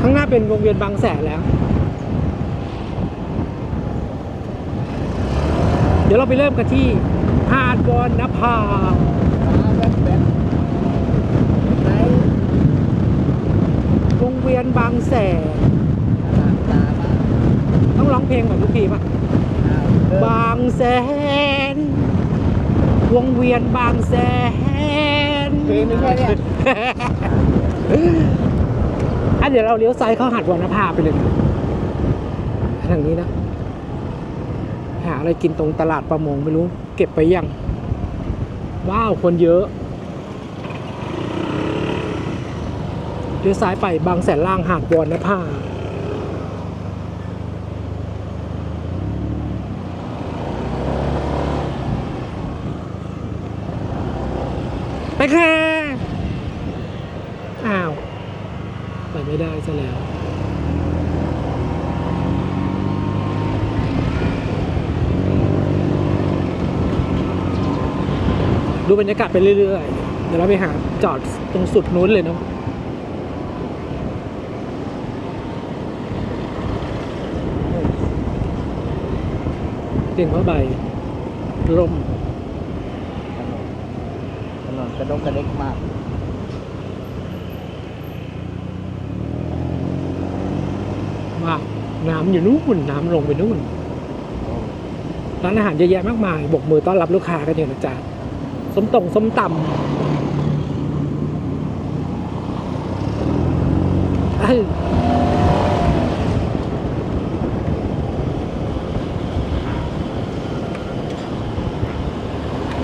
ข้างหน้าเป็นวงเวียนบางแสนแล้ว เดี๋ยวเราไปเริ่มกันที่หาดวอนนภาวงเวียนบางแสนต้องร้องเพลงแบบทุกทีป่ะ บางแสน วงเวียนบางแสนเพลงไม่ใช่เนี่ย เดี๋ยวเราเลี้ยวซ้ายเข้าหาดวรรณภาไปเลยทางนี้นะ หาอะไรกินตรงตลาดประมงไม่รู้ เก็บไปยัง ว้าวคนเยอะ เลี้ยวซ้ายไปบางแสนล่างหาดวรรณภาไปค่ะอ้าว ไปไม่ได้ ซะแล้วดูบรรยากาศไปเรื่อยๆ เดี๋ยวเราไปหาจอดตรงสุดนู้นเลยเนาะเตียงผ้าใบร่มถนนถนนกระดกกระเด็กมาก ว่า น้ำอยู่นู่นน้ำลงไปนู่นร้านอาหารเยอะแยะมากมายบกมือต้อนรับลูกค้ากันอยู่นะจ๊ะส้มตรงส้มตำเอ้ย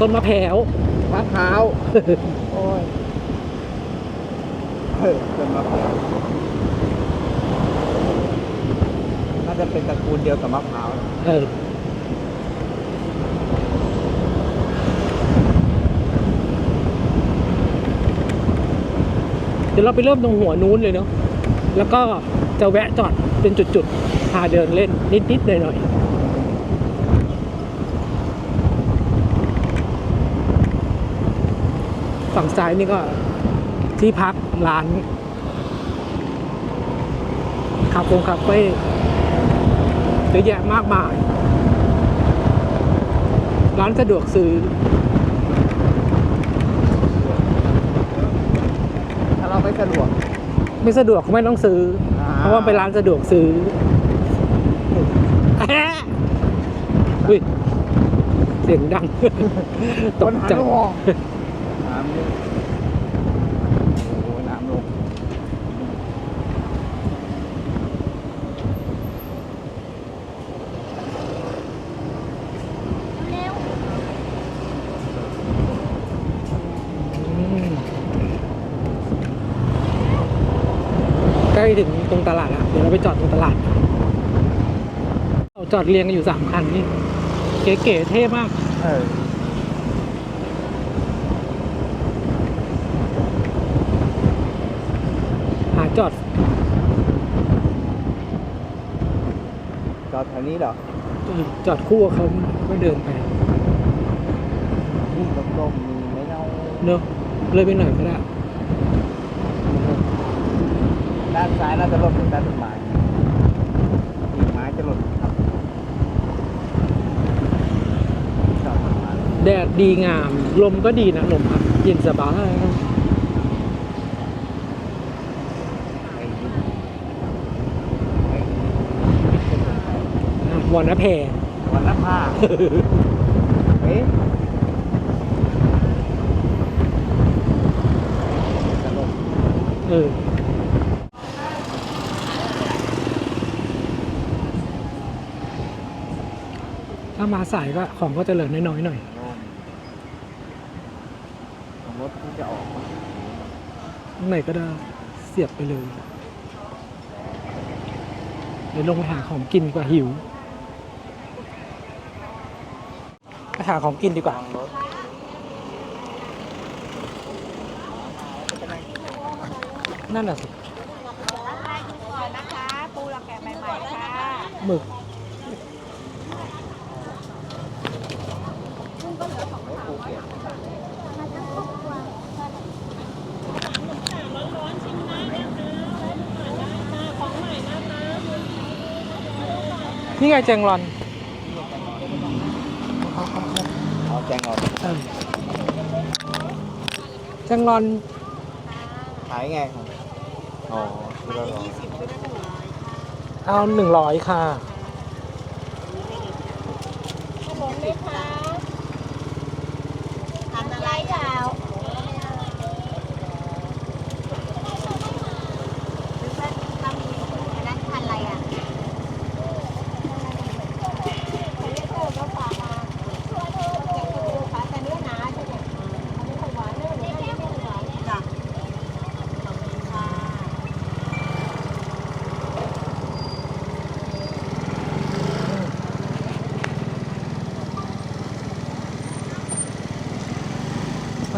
ต้นมะแพร้าวมะพร้าว โอ้ยเออเป็นมะพร้าวน่า จะเป็นตระกูลเดียวกับมะพร้าวเออเดี๋ยวเราไปเริ่มตรงหัวนู้นเลยเนาะแล้วก็จะแวะจอดเป็นจุดๆพาเดินเล่นนิดๆหน่อยๆฝั่งซ้ายนี่ก็ที่พักร้านคาเฟ่คาเฟ่ ยอะแยะมากมาย ร้านสะดวกซื้อถ้าเราไม่สะดวก ไม่สะดวกก็ไม่ต้องซื้ออ่าเพราะว่าเป็นร้านสะดวกซื้อแอะอุ้ยเสียงดังตกใจ คนหันมามองน้ำเยอะโอ้โหน้ำลง อืมใกล้ถึงตรงตลาดแล้วเดี๋ยวเรา ไปจอดตรงตลาดเราจอดเรียงกันอยู่สามคันนี่เก๋ๆเท่มากเออหาจอดจอดแถวนี้เหรอจอดคู่กับเขาก็เดินไปนี่ลมๆมีไหม่เน่าเนอะเลยไปหน่อยก็ได้ ด้านซ้ายน่าจะหล่นด้านต้นไม้กิ่งไม้จะหล่นครับจอดต้นไม้แดดดีงาม ลมก็ดีนะลมพัดเย็นสบายไอ้ยุคอะวอนนะแพรวันละผ้าเอ๊ะจะหล่นเออามาสายก็ของก็จะเหลือน้อยๆหน่อยโล่งของรถที่จะออกมาข้างในก็ได้เสียบไปเลยเดี๋ยวลงไปหาของกินดีกว่าหิวไปหาของกินดีกว่าวางรถนั่นแหละสิรับได้ทุกก่อนนะคะปูเราแกะใหม่ๆค่ะหมึก นี่ไงแจงรอนเอาแจงออกเออแจงรอนขายไงครับอ๋อคือเราลองเอาหนึ่งร้อยค่ะขนมไหมคะทานอะไรเปล่าหรือว่าต้องมีอันนั้นทานอะไรอะเขาเรียกว่าเขาฝากมาช่วยเธอแกะกระดูกขาแต่เนื้อหนาใช่ไหมอันนี้ของหวานเนื้อไม่ไม่ไม่หวานจ้ะขอบคุณค่ะ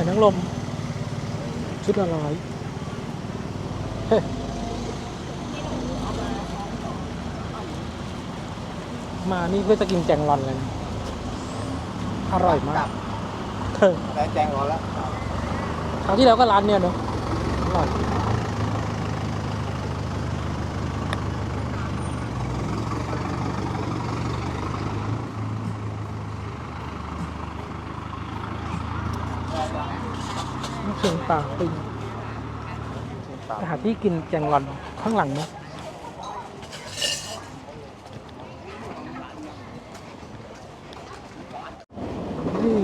หอยนางรมชุดละร้อยเฮ้ยมานี่เพื่อจะกินแจงรอนเลยนะอร่อยมากเออได้แจงออกแล้วคราวที่แล้วก็ร้านเนี่ยเนอะอร่อย ลูกชิ้นปลาปิ้งไปหาที่กินแจงรอนข้างหลังนะนี่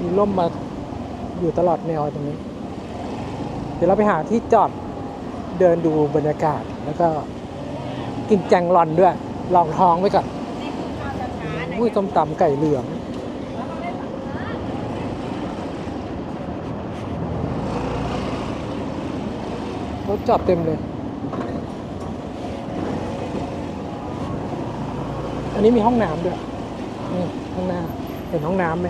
มีร่มมาอยู่ตลอดแนวตรงนี้ เดี๋ยวเราไปหาที่จอดเดินดูบรรยากาศแล้วก็กินแจงรอนด้วย ลองท้องไว้ก่อนอุ้ยต้มตำไก่เหลือง รถจอดเต็มเลย อันนี้มีห้องน้ำด้วย นี่ข้างหน้าเห็นห้องน้ำไหม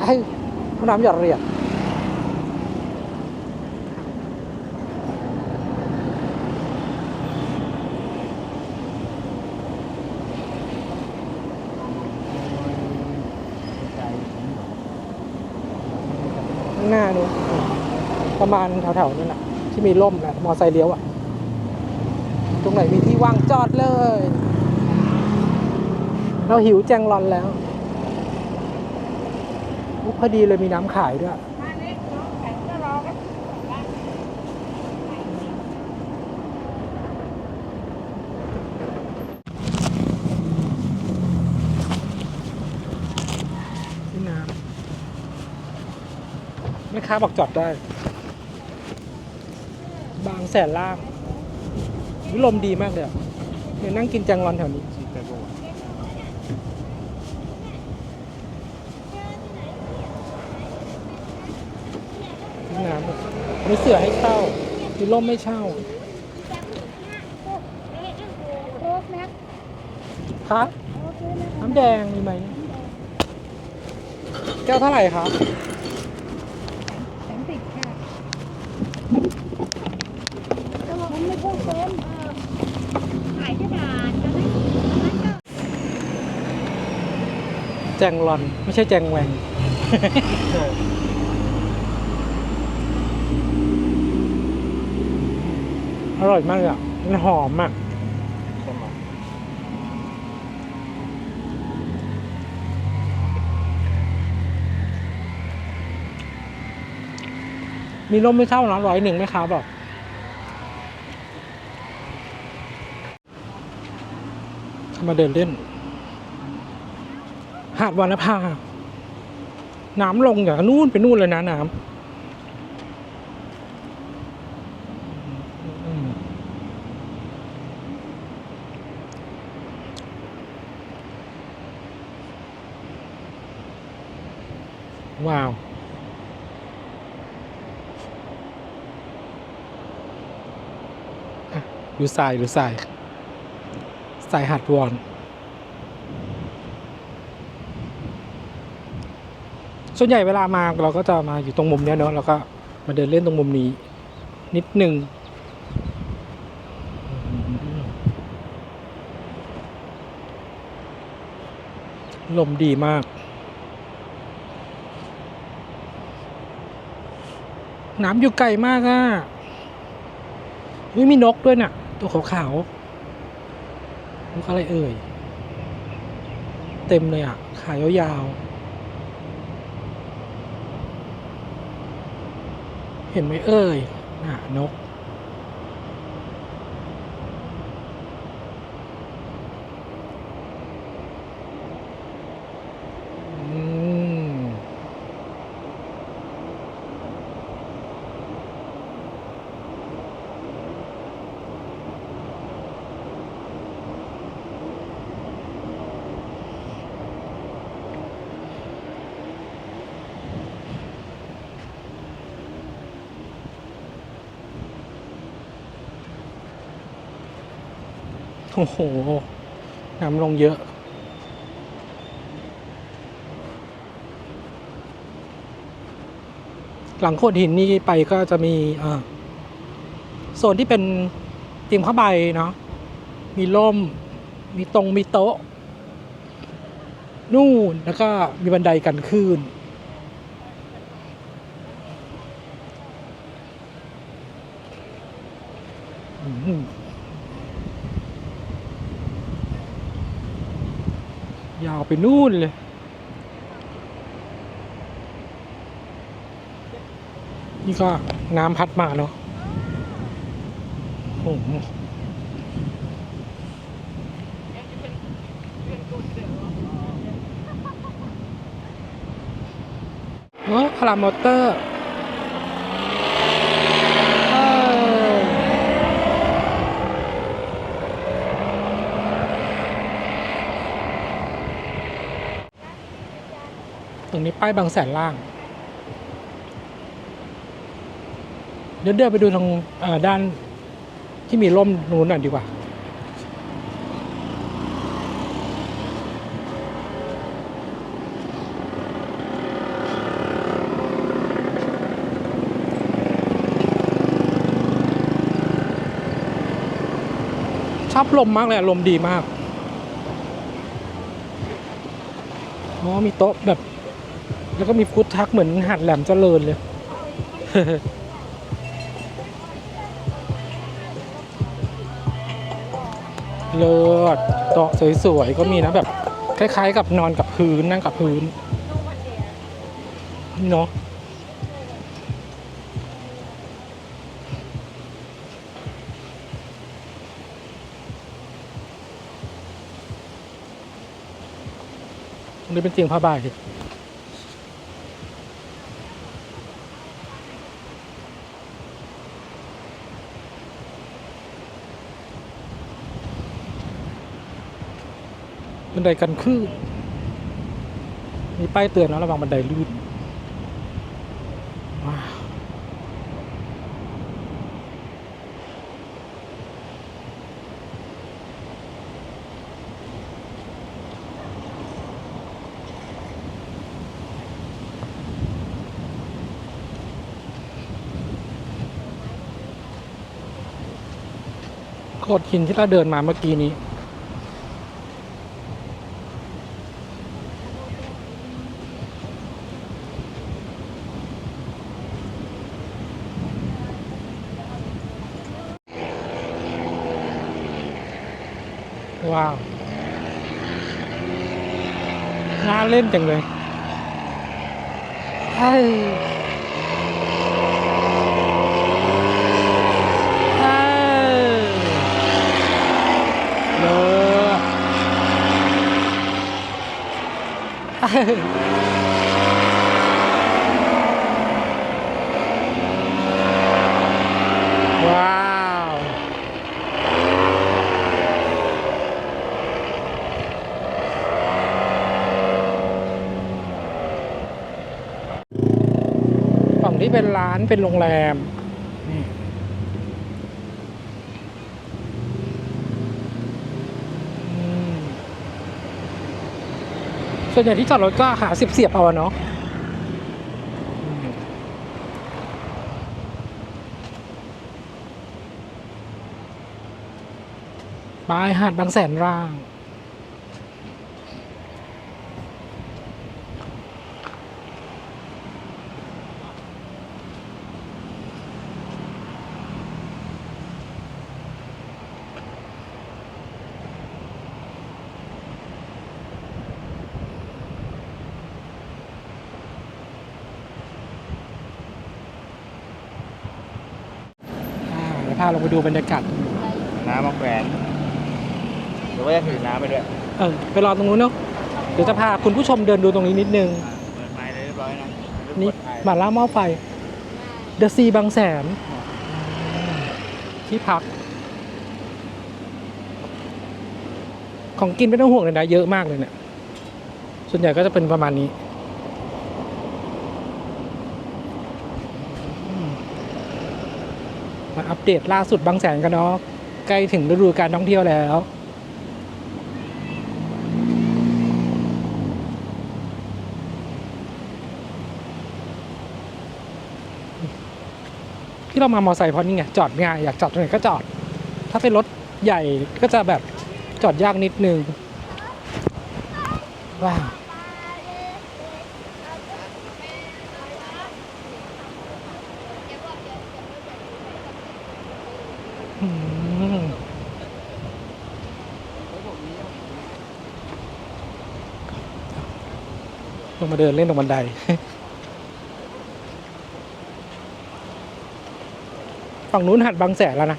ไอ้ห้องน้ำหยอดเหรียญข้างหน้านู้น ประมาณแถวๆนั้นะที่มีร่มนะมอไซค์เลี้ยวอะตรงไหนมีที่ว่างจอดเลย เราหิวแจงรอนแล้วอุพอดีเลยมีน้ำขายด้วยที่น้ำแม่ค้าบอกจอดได้ แสนล่างวิลมดีมากเลยเดี๋ยวนั่งกินแจงรอนแถวนี้ น้ำมีเสือให้เช่ามีร่มไม่เช่าครับน้ำแดงมีไหม แก้วเท่าไหร่ครับ สามสิบค่ะมันไม่พูดเต็มขายกระดาษจะได้ แจงรอน ไม่ใช่แจงแหวงอร่อยมากเลยอะ มันหอมอะใช่ไหมมีร่มไม่เช่านะร้อยหนึ่งไหมครับบอกเข้ามาเดินเล่น หาดวานภาน้ำลงอย่างนู่นไปนู่นเลยนะน้ำว้าว ดูทรายดูทรายทรายหาดวอน ส่วนใหญ่เวลามาเราก็จะมาอยู่ตรงมุมเนี้ยเนอะแล้วก็มาเดินเล่นตรงมุมนี้ นิดหนึ่งลมดีมาก น้ำอยู่ไกลมากอะไม่มีนกด้วยน่ะ ตัวขาวๆลูกอะไรเอ่ย เต็มเลยอะ ขายยาวๆ เห็นไหมเอ่ยน่ะนก โอ้โห น้ำลงเยอะ หลังโขดหินนี่ไปก็จะมีอ่าโซนที่เป็นเตียงผ้าใบเนาะ มีร่ม มีตรง มีโต๊ะ นู่น แล้วก็มีบันไดกันคลื่น อืมยาว ไปนู่นเลย นี่ก็น้ำพัดมาเนาะโอ้โหโอ้พารามอเตอร์ ตรงนี้ป้ายบางแสนล่าง เดี๋ยวเดินไปดูทางด้านที่มีร่มนู้นหน่อยดีกว่าชอบลมมากเลยลมดีมาก อ๋อ มีโต๊ะแบบ แล้วก็มีฟุตทักเหมือนหัดแหลมเจริญเลย เลิศโต๊ะสวยๆ ก็มีนะแบบ คล้าย ๆ กับนอนกับพื้นนั่งกับพื้น เนาะตรงนี้เป็นเตียงผ้าใบ บันไดกันคลื่นมีป้ายเตือนนะระวังบันไดลื่นโขดหินที่เราเดินมาเมื่อกี้นี้ ว้าวน่าเล่นจังเลยเฮ้ยเฮ้ยเลอะเฮ้ยว้าว ฝั่งที่ เป็นร้านเป็นโรงแรมนี่ส่วนใหญ่ที่จอดรถก็หาสิบเสียบเอาเนาะบายหาดบางแสนร่างาลงไปดูบรรยากาศน้ำมาแขวนหรือว่าจะถือน้ำไปด้วย เออไปรอตรงนู้นเนาะเดี๋ยวจะพาคุณผู้ชมเดินดูตรงนี้นิดนึง เปิดไม้เลยเรียบร้อยนะนี่เปิดไม้หมาล่าหม้อไฟเดอะซีบางแสน ที่พัก ของกินไม่ต้องห่วงเลยนะ เยอะมากเลยเนี่ยส่วนใหญ่ก็จะเป็นประมาณนี้อืม มาอัปเดตล่าสุดบางแสนกันเนาะใกล้ถึงฤดูการท่องเที่ยวแล้ว ที่เรามามอไซค์เพราะนี่ไงจอดง่ายอยากจอดตรงไหนก็จอด ถ้าเป็นรถใหญ่ก็จะแบบจอดยากนิดนึงว้าว ลงมาเดินเล่นตรงบันได ฝั่งนู้นหัดบางแสนแล้วนะ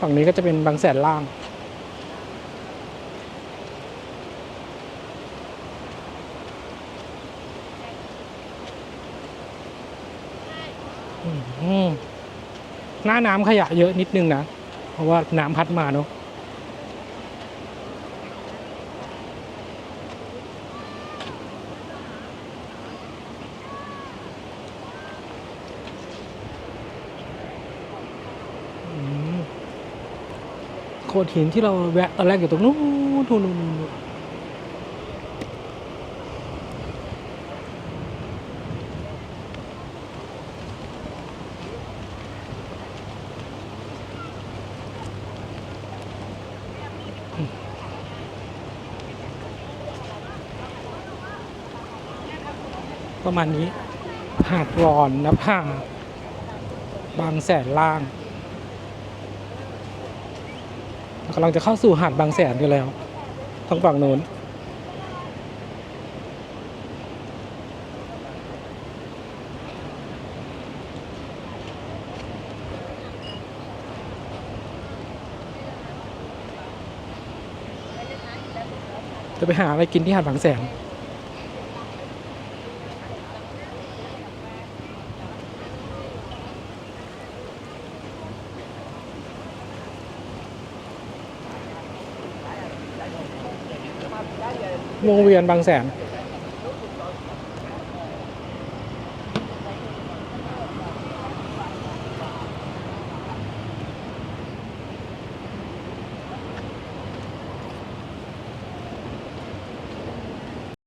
ฝั่งนี้ก็จะเป็นบางแสนล่างอืมหน้าน้ำขยะเยอะนิดนึงนะ เพราะว่าน้ำพัดมาเนอะ โขดหินที่เราแวะตอนแรกอยู่ตรงนู้นนู่นนู่นนู่นประมาณนี้หาดรอนนะผ่าบางแสนล่าง กำลังจะเข้าสู่หาดบางแสนกันแล้วทางฝั่งโน้นจะไปหาอะไรกินที่หาดบางแสน งเวียนบางแสน